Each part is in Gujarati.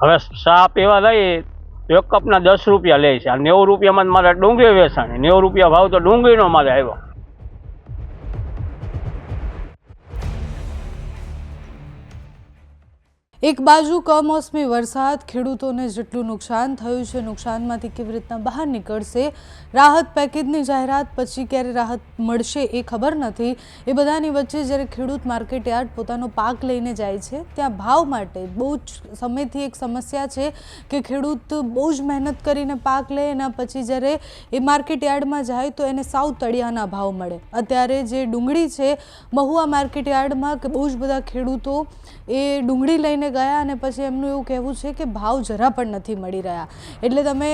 હવે ચા પીવા લઈએ તો એક કપના દસ રૂપિયા લે છે. આ નેવું રૂપિયામાં મારે ડુંગળી વેચાણી. નેવું રૂપિયા ભાવ તો ડુંગળીનો મારે આવ્યો. એક બાજુ કમોસમી વરસાદ, ખેડૂતોને જેટલું નુકસાન થયું છે, નુકસાનમાંથી કેવી રીતના બહાર નીકળશે, રાહત પેકેજની જાહેરાત પછી ક્યારે રાહત મળશે એ ખબર નથી. એ બધાની વચ્ચે જ્યારે ખેડૂત માર્કેટ યાર્ડ પોતાનો પાક લઈને જાય છે, ત્યાં ભાવ માટે બહુ જ સમયથી એક સમસ્યા છે કે ખેડૂત બહુ જ મહેનત કરીને પાક લે, એના પછી જ્યારે એ માર્કેટ યાર્ડમાં જાય તો એને સાવ તળિયાના ભાવ મળે. અત્યારે જે ડુંગળી છે, મહુવા માર્કેટ યાર્ડમાં બહુ જ બધા ખેડૂતો એ ડુંગળી લઈને ગયા અને પછી એમનું એવું કહેવું છે કે ભાવ જરા પણ નથી મળી રહ્યા. એટલે તમે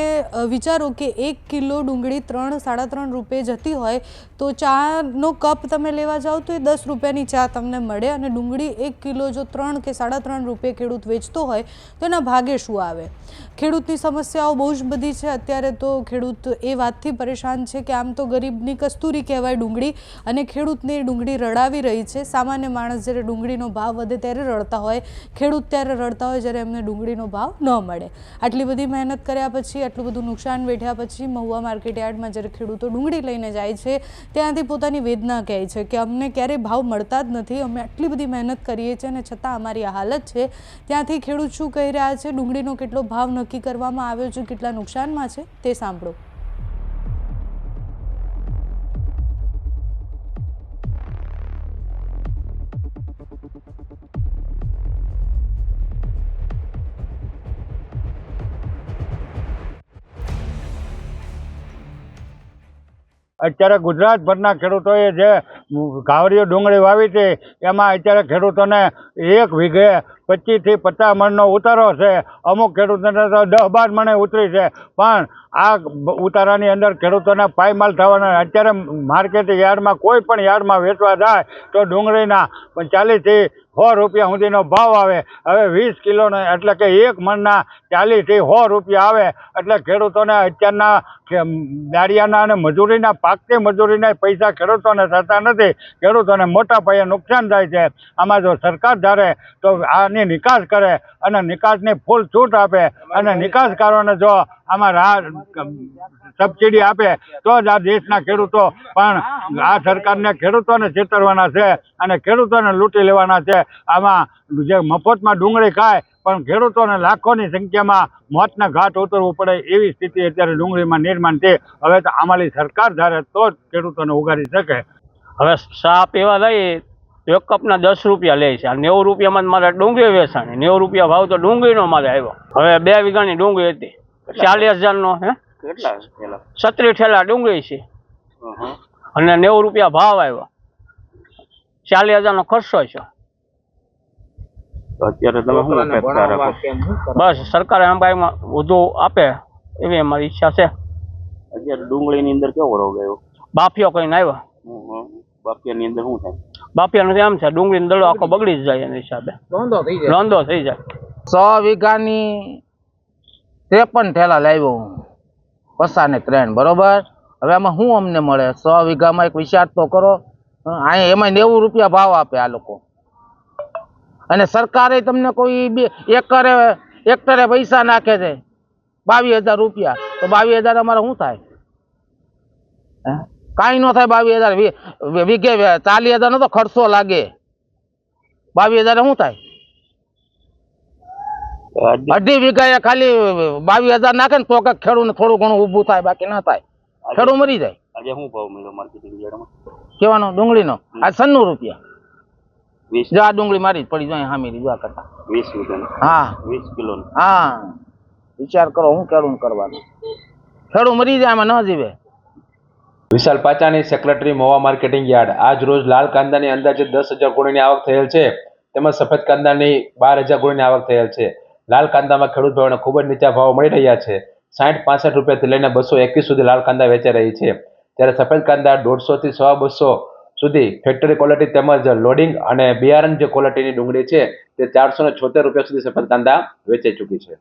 વિચારો કે એક કિલો ડુંગળી ત્રણ, સાડા ત્રણ રૂપિયે જતી હોય, તો ચાનો કપ તમે લેવા જાઓ તો એ દસ રૂપિયાની ચા તમને મળે અને ડુંગળી એક કિલો જો ત્રણ કે સાડા ત્રણ રૂપિયે ખેડૂત વેચતો હોય, તો એના ભાગે શું આવે? ખેડૂતની સમસ્યાઓ બહુ જ બધી છે. અત્યારે તો ખેડૂત એ વાતથી પરેશાન છે કે આમ તો ગરીબની કસ્તુરી કહેવાય ડુંગળી અને ખેડૂતને એ ડુંગળી રડાવી રહી છે. સામાન્ય માણસ જ્યારે ડુંગળીનો ભાવ વધે ત્યારે રડતા હોય. ખેડૂત ત્યારે રડતા હોય જ્યારે એમને ડુંગળીનો ભાવ ન મળે. આટલી બધી મહેનત કર્યા પછી, આટલું બધું નુકસાન વેઠ્યા પછી મહુવા માર્કેટ યાર્ડમાં જ્યારે ખેડૂતો ડુંગળી લઈને જાય છે, ત્યાંથી પોતાની વેદના કહે છે કે અમને ક્યારેય ભાવ મળતા જ નથી, અમે આટલી બધી મહેનત કરીએ છીએ અને છતાં અમારી આ હાલત છે. ત્યાંથી ખેડૂત શું કહી રહ્યા છે? ડુંગળીનો કેટલો ભાવ નક્કી કરવામાં આવ્યો છે? કેટલા નુકસાનમાં છે? તે સાંભળો. અત્યારે ગુજરાતભરના ખેડૂતોએ જે ઘાવરીઓ ડુંગળી વાવી છે એમાં અત્યારે ખેડૂતોને એક વીઘે પચીસથી પચાસ મણનો ઉતારો છે. અમુક ખેડૂતોને તો દસ બાર મણે ઉતરી છે. પણ આ ઉતારાની અંદર ખેડૂતોને પાયમાલ થવાના અત્યારે માર્કેટ યાર્ડમાં કોઈ પણ યાર્ડમાં વેચવા જાય તો ડુંગળીના ચાલીસથી સો રૂપિયા સુધીનો ભાવ આવે. હવે વીસ કિલોનો એટલે કે એક મણના ચાલીસથી સો રૂપિયા આવે. એટલે ખેડૂતોને અત્યારના દાળિયાના અને મજૂરીના પાકતી મજૂરીના પૈસા ખેડૂતોને થતા નથી. ખેડૂતોને મોટા પાયે નુકસાન થાય છે. આમાં જો સરકાર ધારે તો આની નિકાસ કરે અને નિકાસની ફૂલ છૂટ આપે અને નિકાસકારોને જો આમાં રાહ સબસિડી આપે તો જ આ દેશના ખેડૂતો પણ આ સરકારને ખેડૂતોને છેતરવાના છે અને ખેડૂતોને લૂંટી લેવાના છે. આમાં જે મફતમાં ડુંગળી ખાય પણ ખેડૂતોને લાખોની સંખ્યામાં મોતના ઘાટ ઉતરવું પડે એવી સ્થિતિ અત્યારે ડુંગળીમાં નિર્માણ છે. હવે તો અમારી સરકાર ધારે તો જ ખેડૂતોને ઉગાડી શકે. હવે સાપ પીવા લઈએ એક કપના દસ રૂપિયા લે છે. આ નેવું રૂપિયામાં મારે ડુંગળી વેચાણી. નેવું રૂપિયા ભાવ તો ડુંગળીનો મારે આવ્યો. હવે બે વીઘાની ડુંગળી હતી. ચાલીસ હજારનો હે? કેટલા પેલા ઠેલા ડુંગળી છે. અને નેવું રૂપિયા ભાવ આવ્યો. ચાલીસ હજારનો ખર્ચો છે. તો અત્યારે તમે શું બસ સરકારે અંબાઈમાં વધુ આપે એવી અમારી ઈચ્છા છે. અત્યારે ડુંગળીની અંદર કેવો રોગ આવ્યો? બાફિયો કહીને આવ્યો? બાફિયાની અંદર શું થાય? બાફિયાનું આમ છે ડુંગળીનો દડો આખો બગડી જ જાય એના હિસાબે. રોંધો થઈ જાય. સો વીઘાની ત્રેપન ઠેલા લાવ્યો હું. પસાને ત્રણ બરોબર? હવે આમાં શું અમને મળે? સો વીઘામાં એક વિચાર તો કરો. અહીંયા એમાં નેવું રૂપિયા ભાવ આપે આ લોકો. અને સરકારે તમને કોઈ બે એકરે એક્ટરે પૈસા નાખે છે. બાવીસ હજાર રૂપિયા. તો બાવીસ હજાર અમારે શું થાય? હે? કાંઈ ન થાય બાવીસ હજાર. વીઘે ચાલીસ હજારનો તો ખર્ચો લાગે. બાવીસ હજાર શું થાય? અઢી વીઘા ખાલી બાવીસ હજાર નાખે ને તો કાંઈક ખેડૂત થોડું ઘણું ઊભું થાય બાકી ના થાય. ખેડૂત મરી જાય. આજે શું ભાવ મળ્યો માર્કેટિંગ યાર્ડમાં? કેવાનો? ડુંગળીનો? આ સન્નું રૂપિયા. જો આ ડુંગળી મારી પડી જાય હામી જો આ કરતા. વીસ હા. વીસ કિલોની? હા. વિચાર કરો હું ખેડૂત કરવાનું? ખેડૂત મરી જાય આમાં ન જીવે. Vishal Pachani secretary Mowa marketing yard. આજ રોજ લાલ કાંદાની અંદાજે દસ હજાર ગુણીની આવક થયેલ છે. તેમજ સફેદ કાંદાની બાર હજાર ગુણીની આવક થયેલ છે. લાલ કાંદામાં ખેડૂત ભાવોને ખૂબ જ નીચા ભાવ મળી રહ્યા છે. સાઠ પાસઠ રૂપિયાથી લઈને બસો એકવીસ સુધી લાલ કાંદા વેચાઈ રહી છે. ત્યારે સફેદ કાંદા દોઢસોથી સવા બસો સુધી ફેક્ટરી ક્વોલિટી તેમજ લોડિંગ અને બિયારણ જે ક્વોલિટીની ડુંગળી છે, તે ચારસો ને છોતેર રૂપિયા સુધી સફેદ કાંદા વેચાઈ ચૂકી છે.